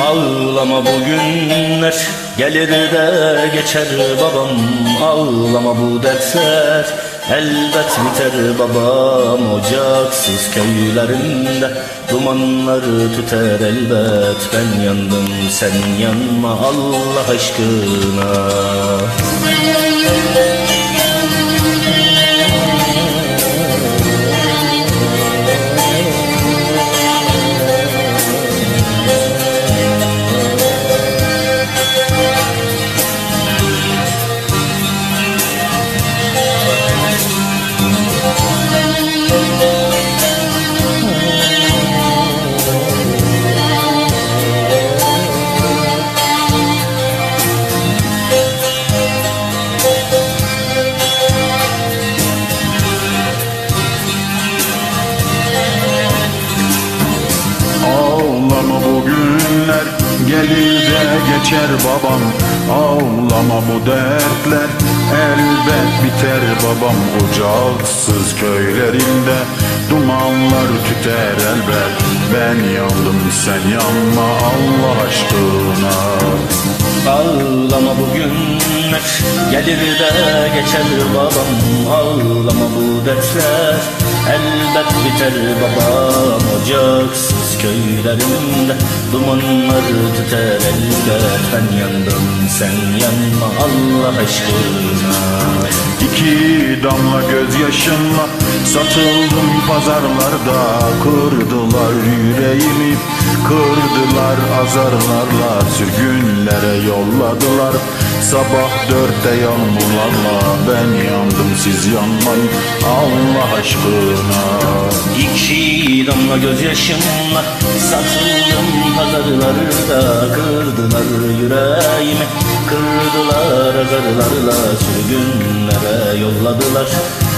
Ağlama bugünler gelir de geçer babam. Ağlama bu dertler elbet biter babam. Ocaksız köylerinde dumanları tüter elbet. Ben yandım sen yanma Allah aşkına gelir de geçer babam. Ağlama bu dertler elbet biter babam. Ocaksız köylerinde dumanlar tüter elbet. Ben yandım sen yanma Allah aşkına gelir de geçer babam Ağlama bu dertler. Elbet biter babam Ocaksız köylerimde dumanlar tüter elbet Ben yandım sen yanma. Allah aşkına. İki damla gözyaşımla satıldım pazarlarda. Kırdılar yüreğimi, kırdılar azarlarla Sürgünlere yolladılar. Sabah dörtte yağmurlarla Ben yandım siz yanmayın. Allah aşkına. İki damla gözyaşımla satıldım pazarlarda. Kırdılar yüreğimi, kırdılar azarlarla Sürgünlere yolladılar.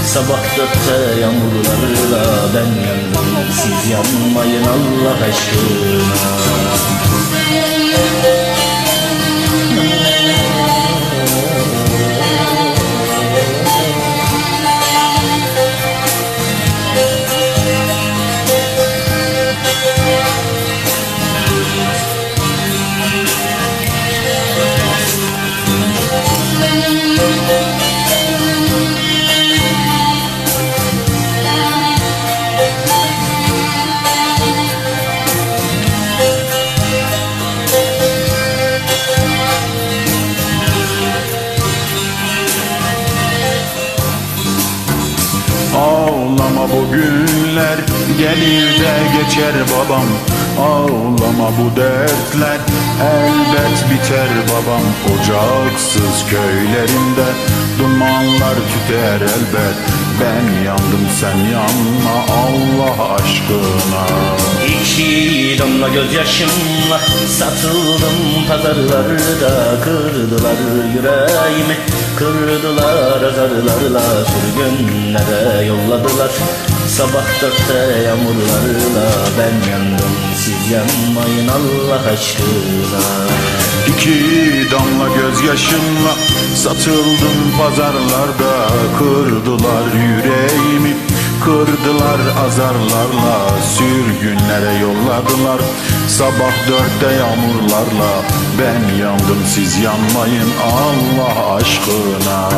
Sabah dörtte yağmurlarla Ben yandım siz yanmayın Allah aşkına Ağlama bu günler gelir de geçer babam Ağlama bu dertler elbet biter babam Ocaksız köylerinde. Dumanlar tüter elbet Ben yandım sen yanma Allah aşkına. İki damla gözyaşımla satıldım pazarlarda Kırdılar yüreğimi, kırdılar azarlarla Sürgünlere yolladılar. Sabah dörtte yağmurlarla Ben yandım siz yanmayın Allah aşkına. İki damla gözyaşımla satıldım pazarlarda. Kırdılar yüreğimi, kırdılar azarlarla. Sürgünlere yolladılar sabah dörtte yağmurlarla. Ben yandım siz yanmayın Allah aşkına